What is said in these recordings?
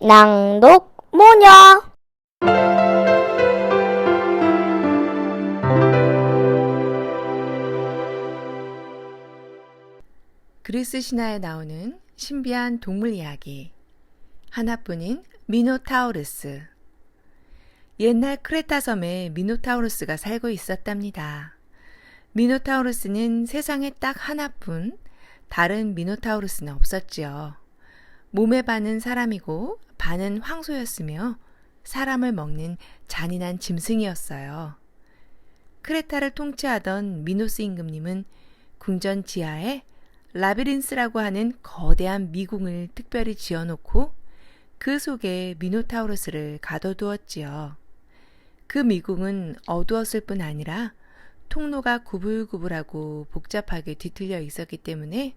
낭독 모녀 그리스 신화에 나오는 신비한 동물 이야기. 하나뿐인 미노타우루스. 옛날 크레타 섬에 미노타우루스가 살고 있었답니다. 미노타우루스는 세상에 딱 하나뿐 다른 미노타우루스는 없었지요. 몸의 반은 사람이고 반은 황소였으며 사람을 먹는 잔인한 짐승이었어요. 크레타를 통치하던 미노스 임금님은 궁전 지하에 라비린스라고 하는 거대한 미궁을 특별히 지어놓고 그 속에 미노타우루스를 가둬두었지요. 그 미궁은 어두웠을 뿐 아니라 통로가 구불구불하고 복잡하게 뒤틀려 있었기 때문에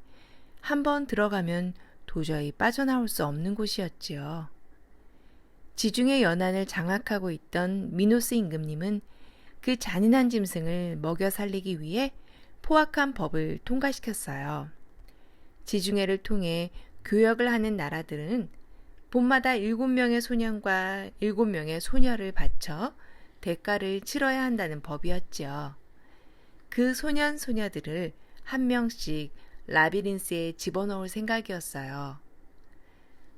한번 들어가면 도저히 빠져나올 수 없는 곳이었지요. 지중해 연안을 장악하고 있던 미노스 임금님은 그 잔인한 짐승을 먹여 살리기 위해 포악한 법을 통과시켰어요. 지중해를 통해 교역을 하는 나라들은 봄마다 일곱 명의 소년과 일곱 명의 소녀를 바쳐 대가를 치러야 한다는 법이었지요. 그 소년 소녀들을 한 명씩 라비린스에 집어넣을 생각이었어요.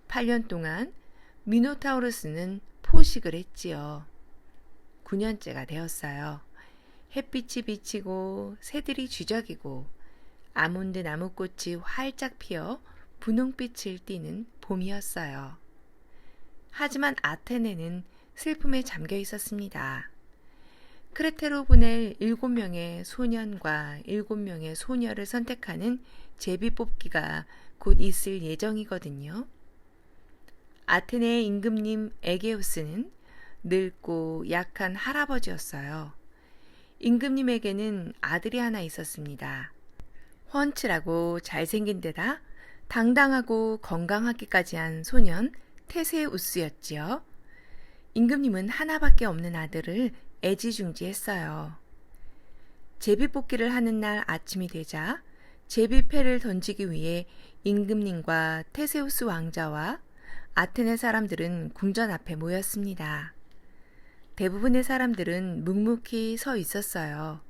8년 동안 미노타우루스는 포식을 했지요. 9년째가 되었어요. 햇빛이 비치고 새들이 쥐적이고 아몬드 나무꽃이 활짝 피어 분홍빛을 띠는 봄이었어요. 하지만 아테네는 슬픔에 잠겨 있었습니다. 크레테로 보낼 일곱 명의 소년과 일곱 명의 소녀를 선택하는 제비 뽑기가 곧 있을 예정이거든요. 아테네의 임금님 에게우스는 늙고 약한 할아버지였어요. 임금님에게는 아들이 하나 있었습니다. 훤칠하고 잘생긴 데다 당당하고 건강하기까지 한 소년 테세우스였지요. 임금님은 하나밖에 없는 아들을 애지중지했어요. 제비뽑기를 하는 날 아침이 되자 제비패를 던지기 위해 임금님과 테세우스 왕자와 아테네 사람들은 궁전 앞에 모였습니다. 대부분의 사람들은 묵묵히 서 있었어요.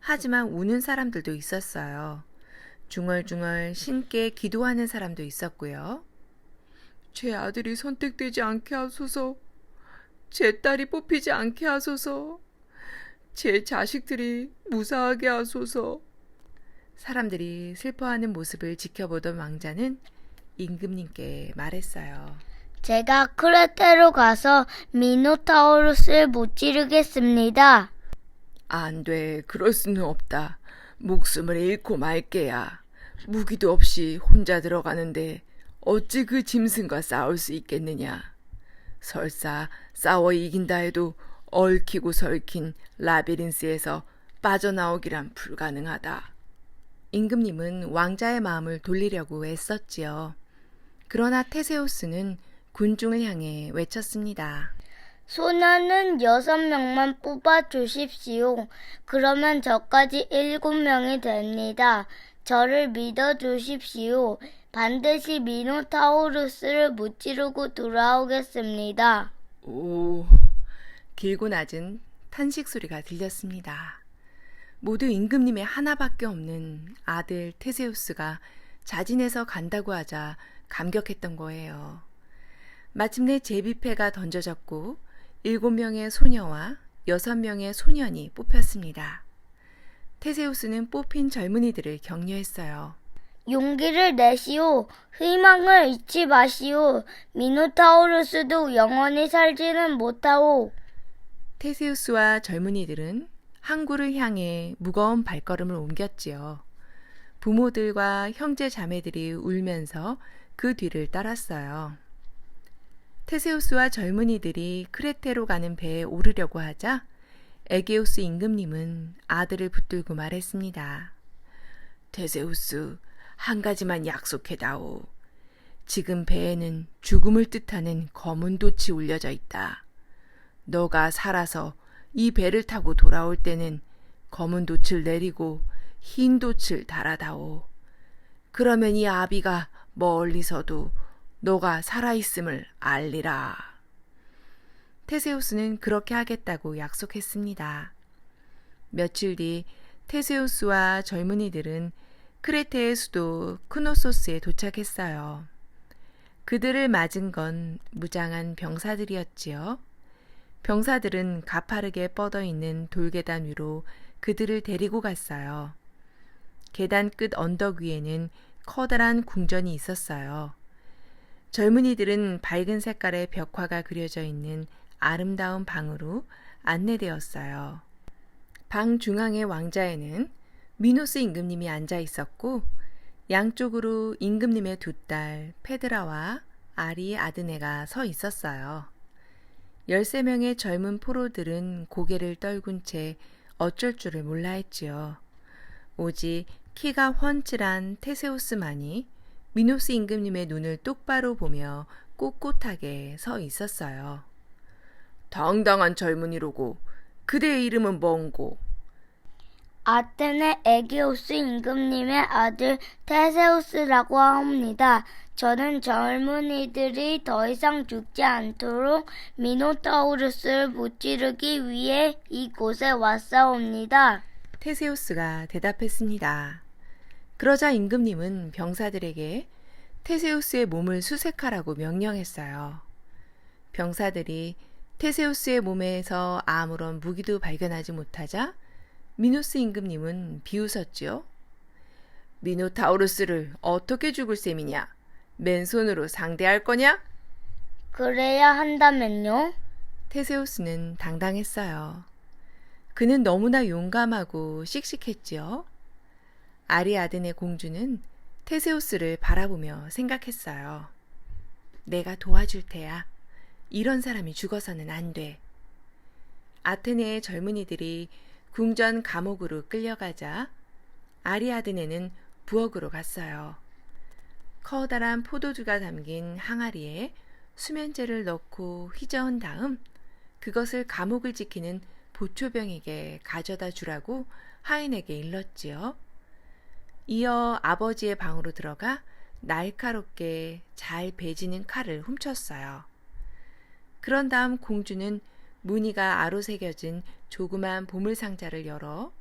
하지만 우는 사람들도 있었어요. 중얼중얼 신께 기도하는 사람도 있었고요. 제 아들이 선택되지 않게 하소서. 제 딸이 뽑히지 않게 하소서. 제 자식들이 무사하게 하소서. 사람들이 슬퍼하는 모습을 지켜보던 왕자는 임금님께 말했어요. 제가 크레테로 가서 미노타우루스를 무찌르겠습니다. 안 돼, 그럴 수는 없다. 목숨을 잃고 말게야. 무기도 없이 혼자 들어가는데 어찌 그 짐승과 싸울 수 있겠느냐. 설사 싸워 이긴다 해도 얽히고 설킨 라비린스에서 빠져나오기란 불가능하다. 임금님은 왕자의 마음을 돌리려고 애썼지요. 그러나 테세우스는 군중을 향해 외쳤습니다. 소녀는 여섯 명만 뽑아 주십시오. 그러면 저까지 일곱 명이 됩니다. 저를 믿어 주십시오. 반드시 미노타우루스를 무찌르고 돌아오겠습니다. 오, 길고 낮은 탄식 소리가 들렸습니다. 모두 임금님의 하나밖에 없는 아들 테세우스가 자진해서 간다고 하자 감격했던 거예요. 마침내 제비패가 던져졌고 일곱 명의 소녀와 여섯 명의 소년이 뽑혔습니다. 테세우스는 뽑힌 젊은이들을 격려했어요. 용기를 내시오. 희망을 잊지 마시오. 미노타우루스도 영원히 살지는 못하오. 테세우스와 젊은이들은 항구를 향해 무거운 발걸음을 옮겼지요. 부모들과 형제 자매들이 울면서 그 뒤를 따랐어요. 테세우스와 젊은이들이 크레테로 가는 배에 오르려고 하자 에게우스 임금님은 아들을 붙들고 말했습니다. 테세우스, 한 가지만 약속해다오. 지금 배에는 죽음을 뜻하는 검은 돛이 울려져 있다. 너가 살아서 이 배를 타고 돌아올 때는 검은 돛을 내리고 흰 돛을 달아다오. 그러면 이 아비가 멀리서도 너가 살아있음을 알리라. 테세우스는 그렇게 하겠다고 약속했습니다. 며칠 뒤 테세우스와 젊은이들은 크레테의 수도 크노소스에 도착했어요. 그들을 맞은 건 무장한 병사들이었지요. 병사들은 가파르게 뻗어 있는 돌계단 위로 그들을 데리고 갔어요. 계단 끝 언덕 위에는 커다란 궁전이 있었어요. 젊은이들은 밝은 색깔의 벽화가 그려져 있는 아름다운 방으로 안내되었어요. 방 중앙의 왕자에는 미노스 임금님이 앉아 있었고 양쪽으로 임금님의 두 딸 페드라와 아리 아드네가 서 있었어요. 13명의 젊은 포로들은 고개를 떨군 채 어쩔 줄을 몰라 했지요. 오직 키가 훤칠한 테세우스만이 미노스 임금님의 눈을 똑바로 보며 꼿꼿하게 서 있었어요. 당당한 젊은이로고 그대의 이름은 뭔고? 아테네 에기오스 임금님의 아들 테세우스라고 합니다. 저는 젊은이들이 더 이상 죽지 않도록 미노타우루스를 무찌르기 위해 이곳에 왔사옵니다. 테세우스가 대답했습니다. 그러자 임금님은 병사들에게 테세우스의 몸을 수색하라고 명령했어요. 병사들이 테세우스의 몸에서 아무런 무기도 발견하지 못하자 미노스 임금님은 비웃었지요. 미노타우루스를 어떻게 죽을 셈이냐? 맨손으로 상대할 거냐? 그래야 한다면요? 테세우스는 당당했어요. 그는 너무나 용감하고 씩씩했지요. 아리아드네 공주는 테세우스를 바라보며 생각했어요. 내가 도와줄 테야. 이런 사람이 죽어서는 안 돼. 아테네의 젊은이들이 궁전 감옥으로 끌려가자 아리아드네는 부엌으로 갔어요. 커다란 포도주가 담긴 항아리에 수면제를 넣고 휘저은 다음 그것을 감옥을 지키는 보초병에게 가져다 주라고 하인에게 일렀지요. 이어 아버지의 방으로 들어가 날카롭게 잘 베지는 칼을 훔쳤어요. 그런 다음 공주는 무늬가 아로 새겨진 조그만 보물상자를 열어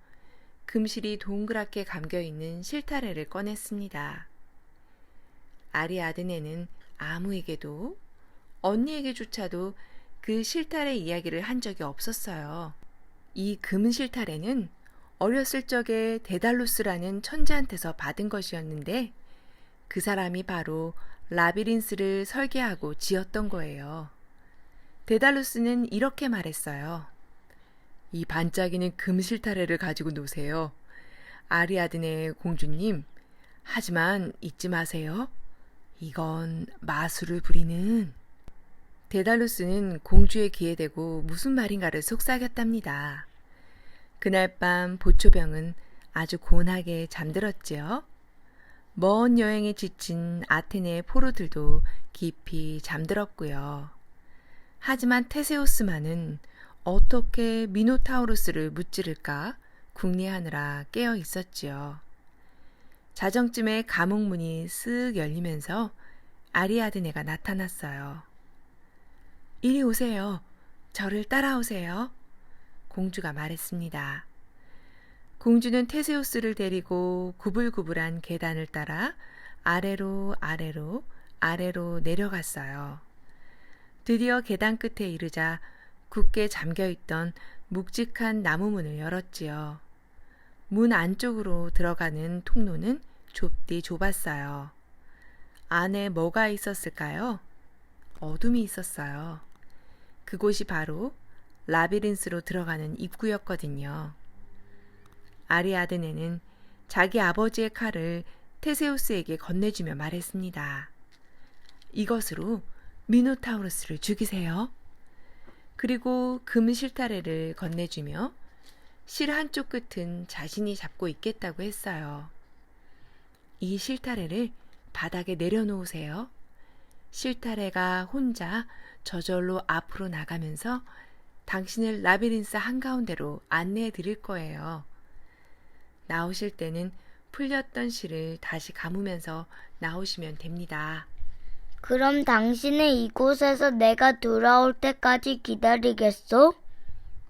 금실이 동그랗게 감겨 있는 실타래를 꺼냈습니다. 아리아드네는 아무에게도 언니에게조차도 그 실타래 이야기를 한 적이 없었어요. 이 금 실타래는 어렸을 적에 데달루스라는 천자한테서 받은 것이었는데 그 사람이 바로 라비린스를 설계하고 지었던 거예요. 데달루스는 이렇게 말했어요. 이 반짝이는 금 실타래를 가지고 노세요. 아리아드네 공주님. 하지만 잊지 마세요. 이건 마술을 부리는 데달루스는 공주의 귀에 대고 무슨 말인가를 속삭였답니다. 그날 밤 보초병은 아주 곤하게 잠들었지요. 먼 여행에 지친 아테네의 포로들도 깊이 잠들었고요. 하지만 테세우스만은 어떻게 미노타우루스를 무찌를까 궁리하느라 깨어 있었지요. 자정쯤에 감옥문이 쓱 열리면서 아리아드네가 나타났어요. 이리 오세요. 저를 따라오세요. 공주가 말했습니다. 공주는 테세우스를 데리고 구불구불한 계단을 따라 아래로 아래로 아래로 내려갔어요. 드디어 계단 끝에 이르자 굳게 잠겨 있던 묵직한 나무 문을 열었지요. 문 안쪽으로 들어가는 통로는 좁디 좁았어요. 안에 뭐가 있었을까요? 어둠이 있었어요. 그곳이 바로 라비린스로 들어가는 입구였거든요. 아리아드네는 자기 아버지의 칼을 테세우스에게 건네주며 말했습니다. 이것으로 미노타우루스를 죽이세요. 그리고 금 실타래를 건네주며 실 한쪽 끝은 자신이 잡고 있겠다고 했어요. 이 실타래를 바닥에 내려놓으세요. 실타래가 혼자 저절로 앞으로 나가면서 당신을 라비린스 한가운데로 안내해 드릴 거예요. 나오실 때는 풀렸던 실을 다시 감으면서 나오시면 됩니다. 그럼 당신은 이곳에서 내가 돌아올 때까지 기다리겠소?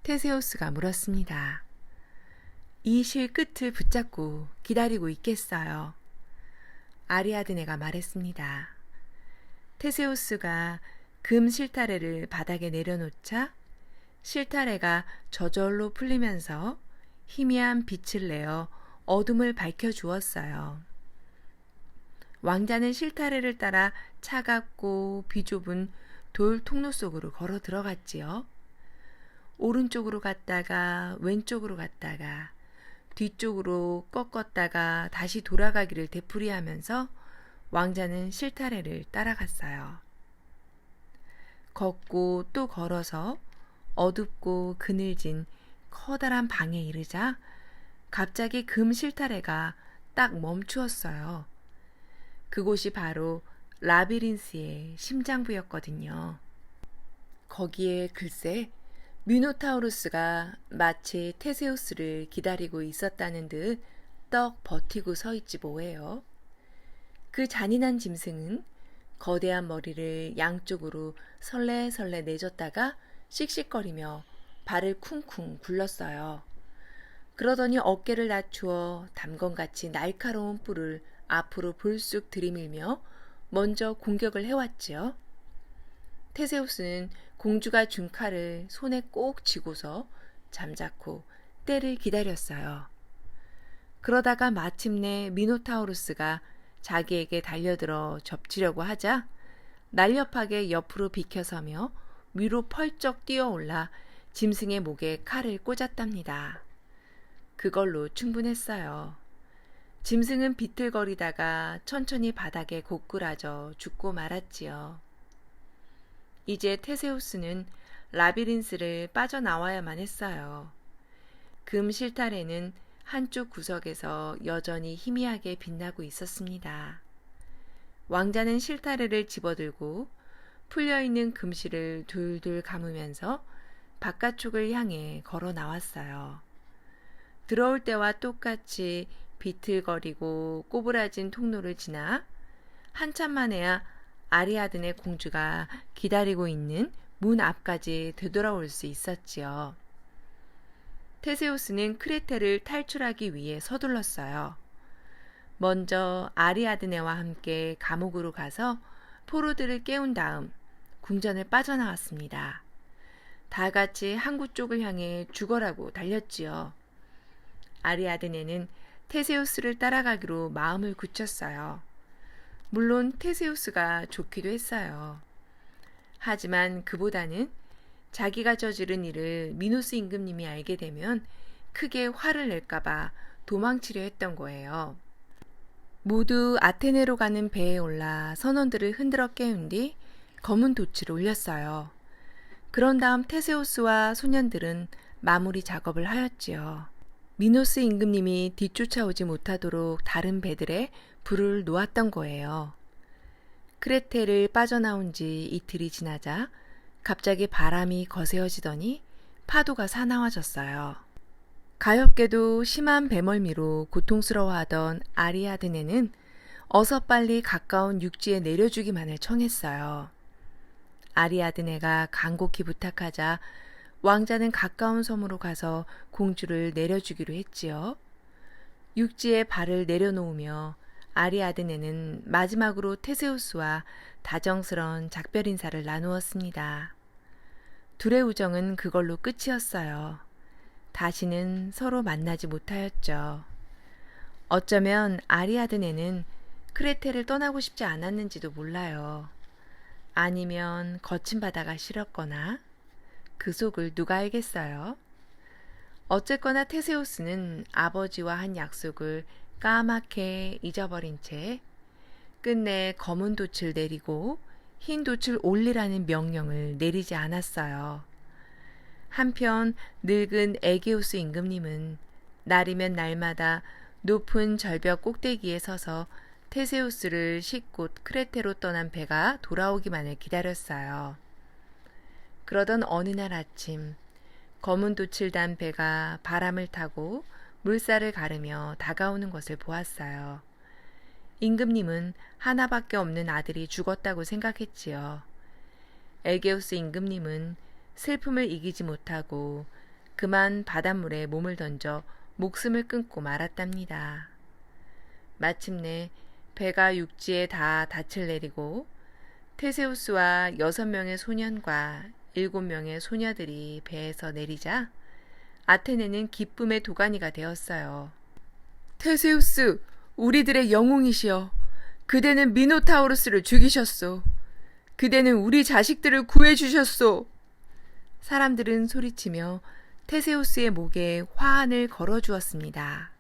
테세우스가 물었습니다. 이 실 끝을 붙잡고 기다리고 있겠어요. 아리아드네가 말했습니다. 테세우스가 금 실타래를 바닥에 내려놓자 실타래가 저절로 풀리면서 희미한 빛을 내어 어둠을 밝혀 주었어요. 왕자는 실타래를 따라 차갑고 비좁은 돌 통로 속으로 걸어 들어갔지요. 오른쪽으로 갔다가 왼쪽으로 갔다가 뒤쪽으로 꺾었다가 다시 돌아가기를 되풀이하면서 왕자는 실타래를 따라갔어요. 걷고 또 걸어서 어둡고 그늘진 커다란 방에 이르자 갑자기 금 실타래가 딱 멈추었어요. 그곳이 바로 라비린스의 심장부였거든요. 거기에 글쎄 미노타우루스가 마치 테세우스를 기다리고 있었다는 듯 떡 버티고 서 있지 뭐예요. 그 잔인한 짐승은 거대한 머리를 양쪽으로 설레설레 내줬다가 씩씩거리며 발을 쿵쿵 굴렀어요. 그러더니 어깨를 낮추어 담건같이 날카로운 뿔을 앞으로 불쑥 들이밀며 먼저 공격을 해왔지요. 테세우스는 공주가 준 칼을 손에 꼭 쥐고서 잠자코 때를 기다렸어요. 그러다가 마침내 미노타우루스가 자기에게 달려들어 접치려고 하자 날렵하게 옆으로 비켜서며 위로 펄쩍 뛰어올라 짐승의 목에 칼을 꽂았답니다. 그걸로 충분했어요. 짐승은 비틀거리다가 천천히 바닥에 고꾸라져 죽고 말았지요. 이제 테세우스는 라비린스를 빠져나와야만 했어요. 금 실타래는 한쪽 구석에서 여전히 희미하게 빛나고 있었습니다. 왕자는 실타래를 집어들고 풀려있는 금실을 둘둘 감으면서 바깥쪽을 향해 걸어 나왔어요. 들어올 때와 똑같이 비틀거리고 꼬부라진 통로를 지나 한참 만에야 아리아든의 공주가 기다리고 있는 문 앞까지 되돌아올 수 있었지요. 테세우스는 크레테를 탈출하기 위해 서둘렀어요. 먼저 아리아드네와 함께 감옥으로 가서 포로들을 깨운 다음 궁전을 빠져나왔습니다. 다 같이 항구 쪽을 향해 죽어라고 달렸지요. 아리아드네는 테세우스를 따라가기로 마음을 굳혔어요. 물론 테세우스가 좋기도 했어요. 하지만 그보다는 자기가 저지른 일을 미노스 임금님이 알게 되면 크게 화를 낼까봐 도망치려 했던 거예요. 모두 아테네로 가는 배에 올라 선원들을 흔들어 깨운 뒤 검은 돛을 올렸어요. 그런 다음 테세우스와 소년들은 마무리 작업을 하였지요. 미노스 임금님이 뒤쫓아오지 못하도록 다른 배들에 불을 놓았던 거예요. 크레테를 빠져나온 지 이틀이 지나자 갑자기 바람이 거세어지더니 파도가 사나워졌어요. 가엾게도 심한 배멀미로 고통스러워하던 아리아드네는 어서 빨리 가까운 육지에 내려주기만을 청했어요. 아리아드네가 간곡히 부탁하자 왕자는 가까운 섬으로 가서 공주를 내려주기로 했지요. 육지에 발을 내려놓으며 아리아드네는 마지막으로 테세우스와 다정스러운 작별 인사를 나누었습니다. 둘의 우정은 그걸로 끝이었어요. 다시는 서로 만나지 못하였죠. 어쩌면 아리아드네는 크레테를 떠나고 싶지 않았는지도 몰라요. 아니면 거친 바다가 싫었거나 그 속을 누가 알겠어요? 어쨌거나 테세우스는 아버지와 한 약속을 까맣게 잊어버린 채 끝내 검은 돛을 내리고 흰 돛을 올리라는 명령을 내리지 않았어요. 한편 늙은 에게우스 임금님은 날이면 날마다 높은 절벽 꼭대기에 서서 테세우스를 싣고 크레테로 떠난 배가 돌아오기만을 기다렸어요. 그러던 어느 날 아침 검은 돛을 단 배가 바람을 타고 물살을 가르며 다가오는 것을 보았어요. 임금님은 하나밖에 없는 아들이 죽었다고 생각했지요. 에게우스 임금님은 슬픔을 이기지 못하고 그만 바닷물에 몸을 던져 목숨을 끊고 말았답니다. 마침내 배가 육지에 다 닻을 내리고 테세우스와 여섯 명의 소년과 일곱 명의 소녀들이 배에서 내리자 아테네는 기쁨의 도가니가 되었어요. 테세우스, 우리들의 영웅이시여. 그대는 미노타우루스를 죽이셨소. 그대는 우리 자식들을 구해주셨소. 사람들은 소리치며 테세우스의 목에 화환을 걸어주었습니다.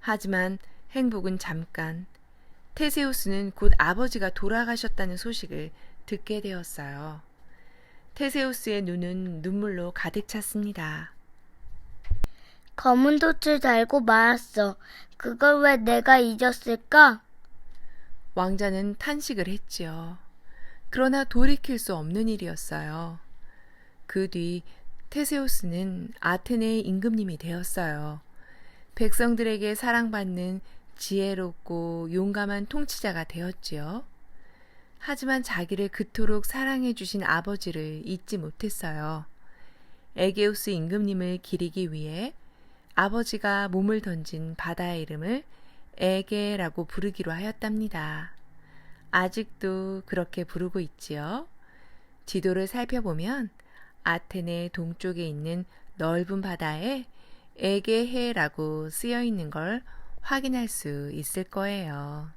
하지만 행복은 잠깐 테세우스는 곧 아버지가 돌아가셨다는 소식을 듣게 되었어요. 테세우스의 눈은 눈물로 가득 찼습니다. 검은 돛을 달고 말았어. 그걸 왜 내가 잊었을까? 왕자는 탄식을 했지요. 그러나 돌이킬 수 없는 일이었어요. 그 뒤 테세우스는 아테네의 임금님이 되었어요. 백성들에게 사랑받는 지혜롭고 용감한 통치자가 되었지요. 하지만 자기를 그토록 사랑해 주신 아버지를 잊지 못했어요. 에게우스 임금님을 기리기 위해 아버지가 몸을 던진 바다의 이름을 에게라고 부르기로 하였답니다. 아직도 그렇게 부르고 있지요. 지도를 살펴보면 아테네 동쪽에 있는 넓은 바다에 에게해라고 쓰여 있는 걸 확인할 수 있을 거예요.